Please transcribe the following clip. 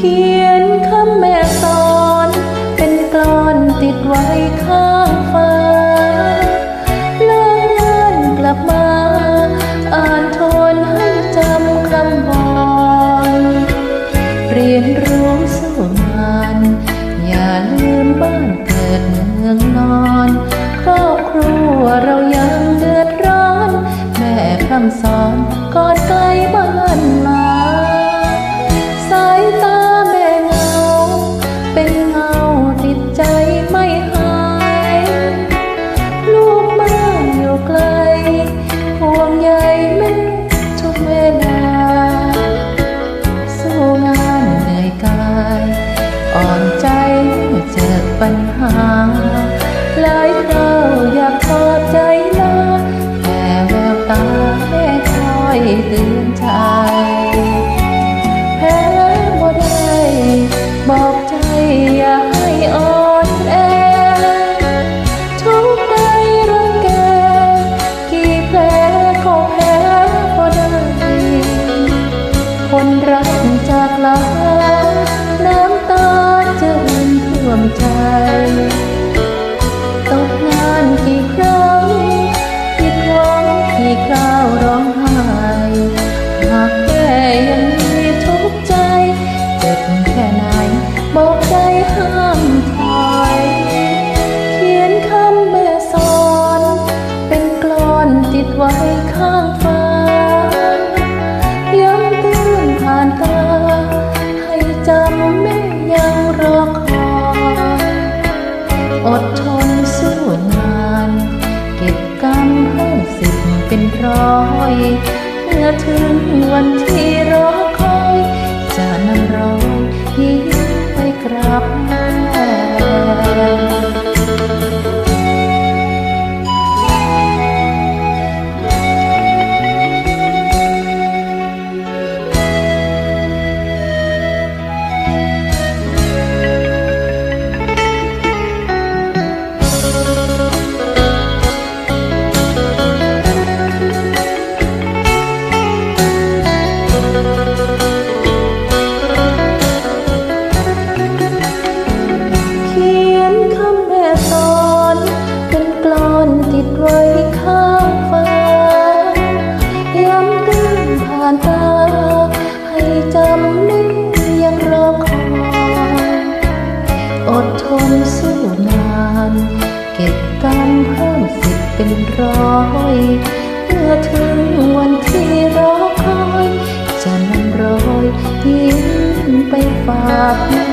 เขียนคำแม่สอน เป็นกลอนติดไว้ข้างฟ้าเลิกงานกลับมา อ่านทนให้จำคำบอกเรียนรู้สู้งาน อย่าลืมบ้านเกิดเมืองนอน ครอบครัวเรายังเดือดร้อน แม่คำสอนก่อนไกลบ้านายคราวอยากขอใจลาแต่แววตาแม่คอยเตือนใจแพ้บ่ได้บอกใจอย่าให้อ่อนแอทุกใดรังแกกี่แผลก็แพ้บ่ได้คนรักจากลาน้ำตาจะเอ่นท่วมใจ อดทนสู้งาน เก็บกรรมเพิ่มสิบเป็นร้อยเมื่อถึงวันที่รอคอย จะนำรอยยิ้มไปกราบแม่ เก็บกำเพิ่มสิบเป็นร้อยเมื่อถึงวันที่รอคอย จะนำรอยยิ้มไปฝาก